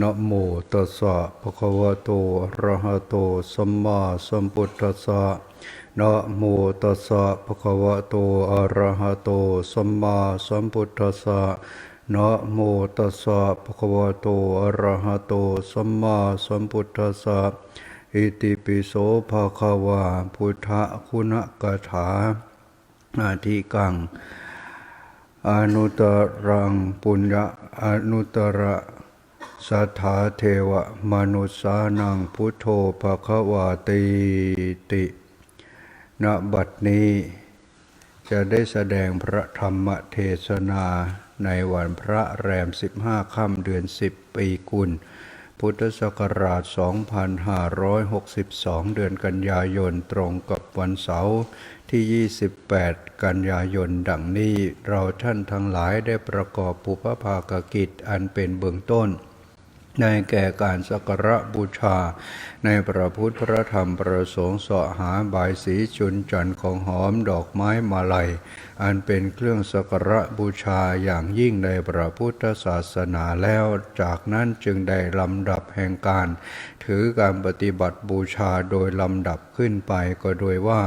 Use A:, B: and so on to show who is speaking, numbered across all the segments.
A: นะโมตัสสะภะคะวะโตอะระหะโตสัมมาสัมพุทธัสสะนะโมตัสสะภะคะวะโตอะระหะโตสัมมาสัมพุทธัสสะนะโมตัสสะภะคะวะโตอะระหะโตสัมมาสัมพุทธัสสะอิติปิโสภะคะวะพุทธคุณกถาอาทิกังอนุตรังปุญญะอนุตระ สัทธาเทวมนุษสานังพุทโธภคะวาติติณบัดนี้ จะได้แสดงพระธรรมเทศนาในวันพระแรม 15 ค่ำเดือน 10 ปีกุล พุทธศักราช 2562 เดือนกันยายนตรงกับวันเสาร์ที่ 28 กันยายนดังนี้เราท่านทั้งหลายได้ประกอบปุพภากกิจอันเป็นเบื้องต้น ในแก่การสักการะบูชา ในพระพุทธพระธรรมประสงค์เสาะหาบายสีจุนจันทร์ของหอมดอกไม้มาลัย อันเป็นเครื่องสักการะบูชาอย่างยิ่งในพระพุทธศาสนาแล้ว จากนั้นจึงได้ลำดับแห่งการ ถือการปฏิบัติบูชาโดยลำดับขึ้นไปก็โดยว่า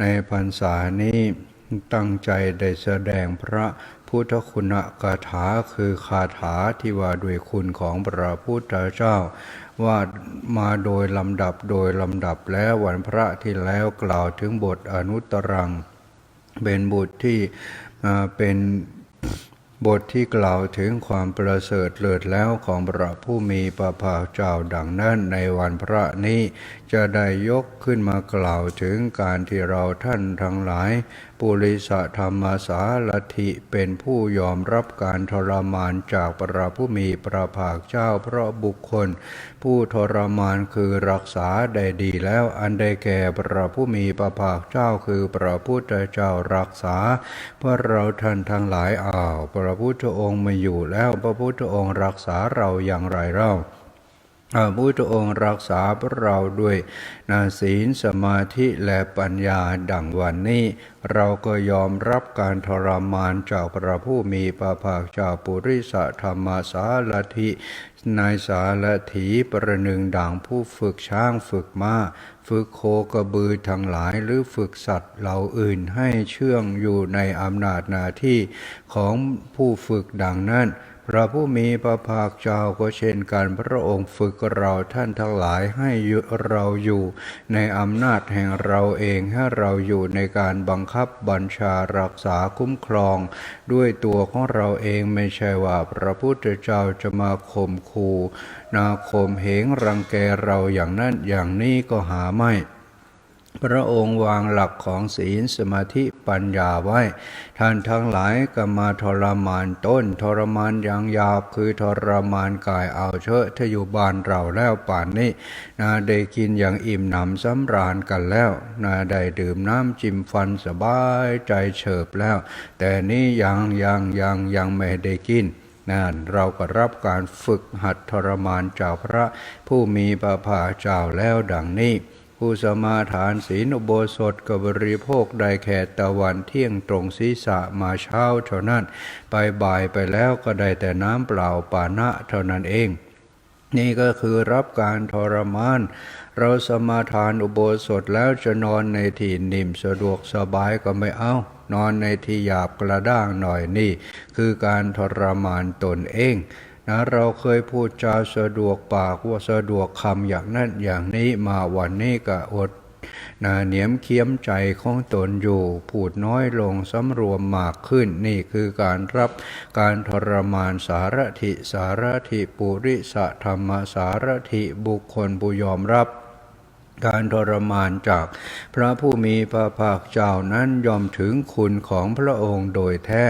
A: ในพรรษานี้ตั้งใจได้แสดงพระ พุทธคุณกถาคือคาถาที่ว่าด้วยคุณของพระพุทธเจ้า ว่ามาโดยลำดับโดยลำดับแล้ววันพระที่แล้วกล่าวถึงบทอนุตรัง เป็นบทที่เป็น บทที่กล่าวถึงความประเสริฐเลิศแล้วของพระผู้มีพระภาคเจ้าดังนั้นในวันพระนี้ จะได้ยกขึ้นมากล่าวถึงการที่เราท่านทั้งหลาย ปุริสธรรมสารถิเป็นผู้ยอมรับการทรมานจากพระผู้มีพระภาคเจ้าเพราะบุคคล ผู้ทรมานคือรักษาได้ดีแล้วอันได้แก่พระผู้มีพระภาคเจ้าคือพระพุทธเจ้ารักษา เพื่อเราท่านทั้งหลายอ้าวพระพุทธองค์ม่อยู่แล้วพระพุทธองค์รักษาเราอย่างไรเล่าพระพุทธองค์รักษาพวกเราด้วยนาศีลสมาธิและปัญญาดังวันนี้ เราก็ยอมรับการทรมานจากพระผู้มีพระภาคเจ้าปุริสธรรมสารถินายสารถีประหนึ่งด่างผู้ฝึกช้างฝึกม้า ฝึกโคกระบือทั้งหลายหรือฝึกสัตว์เหล่าอื่นให้เชื่องอยู่ในอำนาจหน้าที่ของผู้ฝึกดังนั้น พระผู้มีพระภาคเจ้าก็เช่นกันพระองค์ฝึกเราท่านทั้งหลายให้เราอยู่ในอำนาจแห่งเราเองให้เราอยู่ในการบังคับบัญชารักษาคุ้มครอง ด้วยตัวของเราเองไม่ใช่ว่าพระพุทธเจ้าจะมาข่มขู่นาข่มเหงรังแกเราอย่างนั้นอย่างนี้ก็หาไม่ พระองค์วางหลักของศีลสมาธิปัญญาไว้ ท่านทั้งหลายก็มาทรมานต้น ทรมานอย่างยาบคือทรมานกายเอาเชอะถ้าอยู่บ้านเราแล้วป่านนี้นาได้กินอย่างอิ่มหนำสำราญกันแล้วนาได้ดื่มน้ำจิ้มฟันสบายใจเฉิบแล้ว แต่นี่ยังยังยังยังไม่ได้กินนั่นเราก็รับการฝึกหัดทรมานจากพระผู้มีพระภาเจ้าแล้วดังนี้ ผู้สมาทานศีลอุโบสถกบบริโภคได้แค่ตะวันเที่ยงตรงศีรษะมาเช้าเท่านั้น ไปบ่ายไปแล้วก็ได้แต่น้ำเปล่าปานะเท่านั้นเอง นี่ก็คือรับการทรมานเราสมาทานอุโบสถแล้วจะนอนในที่นิ่มสะดวกสบายก็ไม่เอา นอนในที่หยาบกระด้างหน่อยนี่ คือการทรมานตนเอง นะเราเคยพูดจาสะดวกปากว่าสะดวกคำอย่างนั้นอย่างนี้มาวันนี้ก็อดนะเหนียมเคี้ยมใจของตนอยู่ พูดน้อยลงสำรวมมากขึ้น นี่คือการรับการทรมานสารถิ สารถิ ปุริสธรรมสารถิบุคคลบุยอมรับ การทรมานจากพระผู้มีพระภาคเจ้านั้นยอมถึงคุณของพระองค์โดยแท้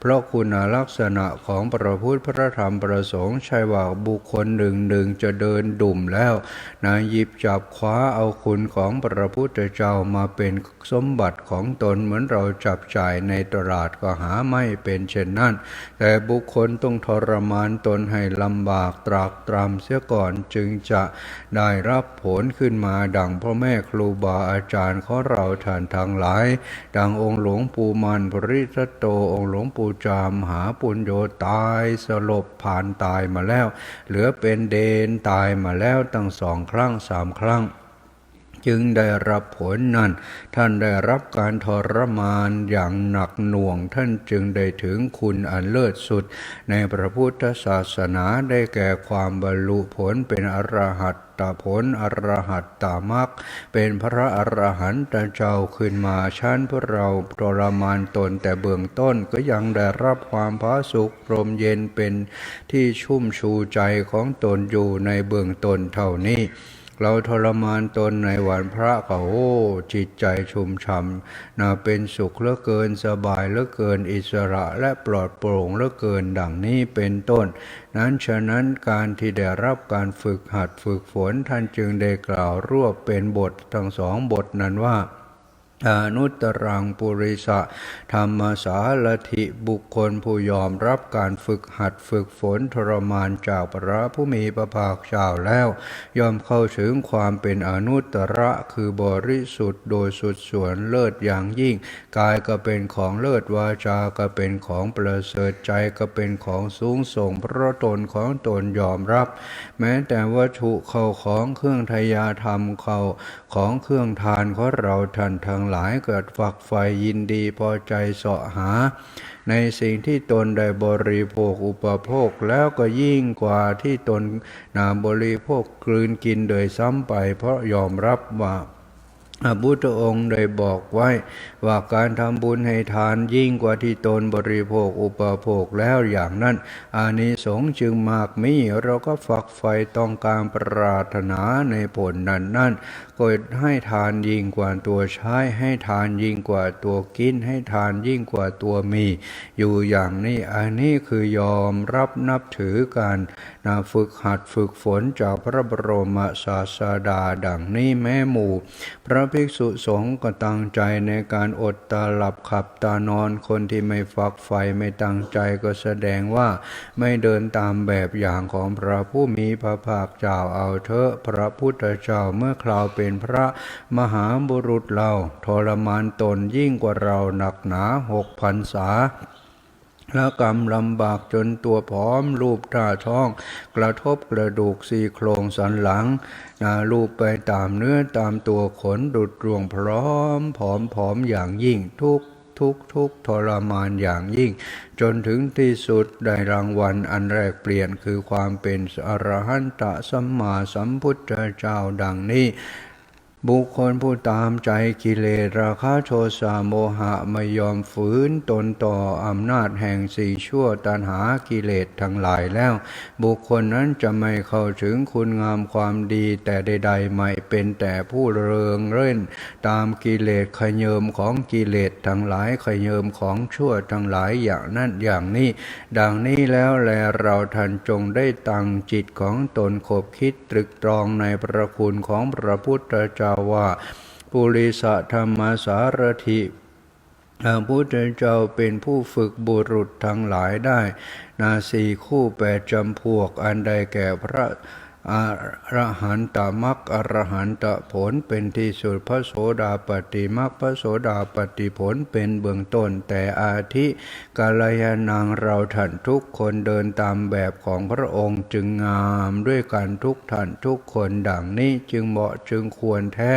A: เพราะคุณลักษณะของพระพุทธพระธรรมประสงค์ใช่ว่าบุคคลหนึ่งหนึ่งจะเดินดุ่มแล้วนะหยิบจับคว้าเอาคุณของพระพุทธเจ้ามาเป็นสมบัติของตนเหมือนเราจับจ่ายในตลาดก็หาไม่เป็นเช่นนั้น แต่บุคคลต้องทรมานตนให้ลำบากตรากตรำเสียก่อนจึงจะได้รับผลขึ้นมาดังพ่อแม่ครูบาอาจารย์ของเราท่านทั้งหลาย ดังองค์หลวงปู่มันปริทัตโตองค์หลวงปู่จามหาปุญโยตายสลบผ่านตายมาแล้ว เหลือเป็นเดนตายมาแล้วตั้งสองครั้งสามครั้ง จึงได้รับผลนั้น ท่านได้รับการทรมานอย่างหนักหน่วง ท่านจึงได้ถึงคุณอันเลิศสุด ในพระพุทธศาสนาได้แก่ความบรรลุผลเป็นอรหัตตผลอรหัตตามรรคเป็นพระอรหันตเจ้าขึ้นมาชั้นพวกเราทรมานตนแต่เบื้องต้นก็ยังได้รับความพาสุขพรมเย็นเป็นที่ชุ่มชูใจของตนอยู่ในเบื้องต้นเท่านี้ เราทรมานตนในวันพระก็โอ้จิตใจชุ่มช่ำนาเป็นสุขเหลือเกินสบายเหลือเกินอิสระและปลอดโปร่งเหลือเกินดังนี้เป็นต้น นั้นฉะนั้นการที่ได้รับการฝึกหัดฝึกฝนท่านจึงได้กล่าวรวบเป็นบททั้งสองบทนั้นว่า อนุตรังปุริสะธรรมสารถิบุคคลผู้ยอมรับการฝึกหัดฝึกฝนทรมานจากพระผู้มีพระภาคเจ้าแล้ว ยอมเข้าถึงความเป็นอนุตตระคือบริสุทธิ์โดยสุดส่วนเลิศอย่างยิ่ง กายก็เป็นของเลิศวาจาก็เป็นของประเสริฐใจก็เป็นของสูงส่งเพราะตนของตนยอมรับ แม้แต่วัตถุเข้าของเครื่องทยาธรรมเข้าของเครื่องทานของเราท่านทั้งหลายเกิดฝักใฝ่ยินดีพอใจเสาะหา ในสิ่งที่ตนได้บริโภคอุปโภคแล้วก็ยิ่งกว่าที่ตนนาบริโภคกลืนกินโดยซ้ำไป เพราะยอมรับว่าพระพุทธองค์ได้บอกไว้ว่าการทำบุญให้ทานยิ่งกว่าที่ตนบริโภคอุปโภคแล้วอย่างนั้นอานิสงส์จึงมากมีเราก็ฝักใฝ่ต้องการปรารถนาในผลนั้นนั่น ก็ให้ทานยิ่งกว่าตัวใช้ให้ทานยิ่งกว่าตัวกิน ให้ทานยิ่งกว่าตัวมี อยู่อย่างนี้อันนี้คือยอมรับนับถือการนาฝึกหัดฝึกฝนจากพระบรมศาสดาดังนี้แม่หมู่ พระภิกษุสงฆ์ก็ตั้งใจในการอดตาหลับขับตานอนคนที่ไม่ฝักใฝ่ไม่ตั้งใจก็แสดงว่าไม่เดินตามแบบอย่างของพระผู้มีพระภาคเจ้าเอาเถอะพระพุทธเจ้าเมื่อคราวเป็นพระมหาบุรุษเราทรมานตนยิ่งกว่าเราหนักหนาหกพันษาแล้วกรรมลำบากจนตัวผอมรูปตาท้อง กระทบกระดูกสี่โครงสันหลังนารูปไปตามเนื้อตามตัวขนดุดรวงพร้อมผอมผอมอย่างยิ่งทุกทุกทุกทรมานอย่างยิ่ง จนถึงที่สุดได้รางวัลอันแรกเปลี่ยนคือความเป็นอรหันตสัมมาสัมพุทธเจ้าดังนี้ บุคคลผู้ตามใจกิเลสราคะโทสะโมหะไม่ยอมฝืนตนต่ออำนาจแห่งสี่ชั่วตัณหากิเลสทั้งหลายแล้ว บุคคลนั้นจะไม่เข้าถึงคุณงามความดีแต่ใดๆไม่เป็นแต่ผู้เริงเร่น ตามกิเลสขยเยิมของกิเลสทั้งหลายขยเยิมของชั่วทั้งหลายอย่างนั้นอย่างนี้ ดังนี้แล้วแลเราท่านจงได้ตั้งจิตของตนขบคิดตรึกตรองในพระคุณของพระพุทธเจ้าว่าปุริสธรรมสารถิพระพุทธเจ้าเป็นผู้ฝึกบุรุษทั้งหลายได้ นาสีคู่แปดจำพวกอันใดแก่พระ อรหันตมรรคอรหันตผลเป็นที่สุดพระโสดาปฏิมรรคพระโสดาปฏิผลเป็นเบื้องต้น แต่อาทิกาลยานางเราท่านทุกคนเดินตามแบบของพระองค์จึงงามด้วยกันทุกท่านทุกคนดังนี้จึงเหมาะจึงควรแท้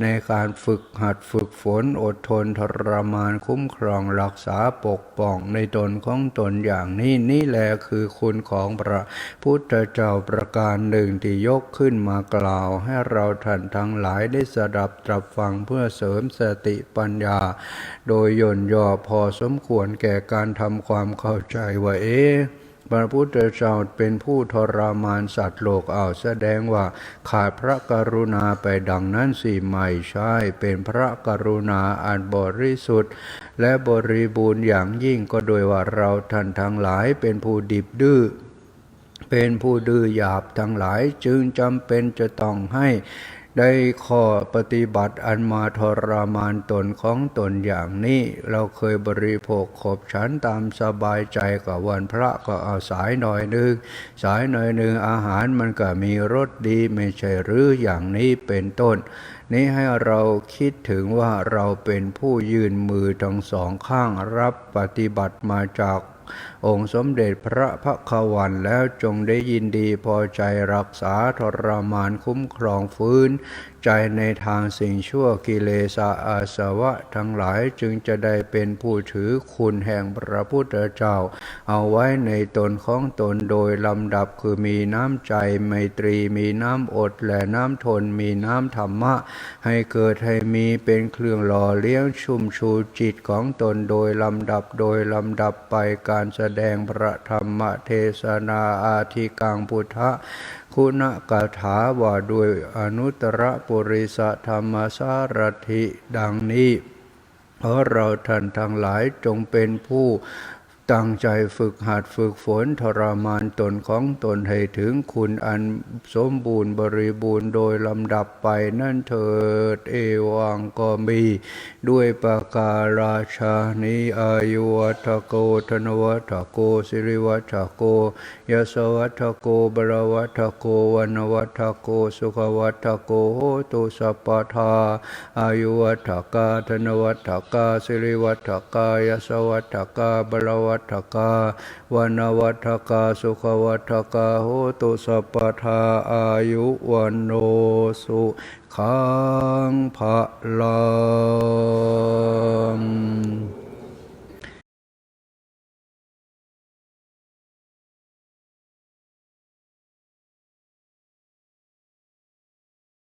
A: ในการฝึกหัดฝึกฝนอดทนทรมานคุ้มครองรักษาปกป้องในตนของตนอย่างนี้นี่แหละคือคุณของพระพุทธเจ้าประการหนึ่งที่ยกขึ้นมากล่าว ให้เราท่านทั้งหลายได้สดับตรับฟังเพื่อเสริมสติปัญญา โดยย่นย่อพอสมควรแก่การทำความเข้าใจว่าเอ๊ะพระพุทธเจ้าเป็นผู้ทรมานสัตว์โลกเอาแสดงว่าขาดพระกรุณาไปดังนั้นสิไม่ใช่ เป็นพระกรุณาอันบริสุทธิ์ และบริบูรณ์อย่างยิ่งก็โดยว่าเราท่านทั้งหลายเป็นผู้ดิบดื้อ เป็นผู้ดื้อหยาบทั้งหลาย จึงจำเป็นจะต้องให้ได้ข้อปฏิบัติอันมาทรมานตนของตนอย่างนี้ เราเคยบริโภคขบฉันตามสบายใจกับวันพระก็เอาสายหน่อยหนึงสายหน่อยหนึ่งอาหารมันก็มีรสดีไม่ใช่หรืออย่างนี้เป็นต้น นี้ให้เราคิดถึงว่าเราเป็นผู้ยืนมือทั้งสองข้างรับปฏิบัติมาจาก องค์สมเด็จพระพักวันแล้วจงได้ยินดีพอใจรักษาทรมานคุ้มครองฟื้น ใจในทางสิ่งชั่วกิเลสอาสวะทั้งหลายจึงจะได้เป็นผู้ถือคุณแห่งพระพุทธเจ้า เอาไว้ในตนของตนโดยลำดับคือมีน้ำใจไมตรีมีน้ำอดและน้ำทนมีน้ำธรรมะ ให้เกิดให้มีเป็นเครื่องหล่อเลี้ยงชุ่มชูจิตของตนโดยลำดับโดยลำดับไปการแสดงพระธรรมเทศนาอาธิกังพุทธะคุณกถาว่าด้วยอนุตตรปุริสธรรมสารถิดังนี้เพราะเราท่านทั้งหลายจงเป็นผู้ ตั้งใจฝึกหัดฝึกฝนทรมานตนของตนให้ถึงคุณอันสมบูรณ์บริบูรณ์โดยลำดับไปนั่นเถิดเอวังก็มี ด้วยประการาชานิอายุวัฏโกธนวัฏโกสิริวัฏโกยสวัฏโกบรวัฏโกวันวัฏโกสุขวัฏโกโหตุสัพพทาอายุวัฏกาธนวัฏกาสิริวัฏกายสวัฏกาบรวััฏกาวานวัฏกาสุขวัฏกาโหตุสัพพทาอายุวันโนสุขังภะลัง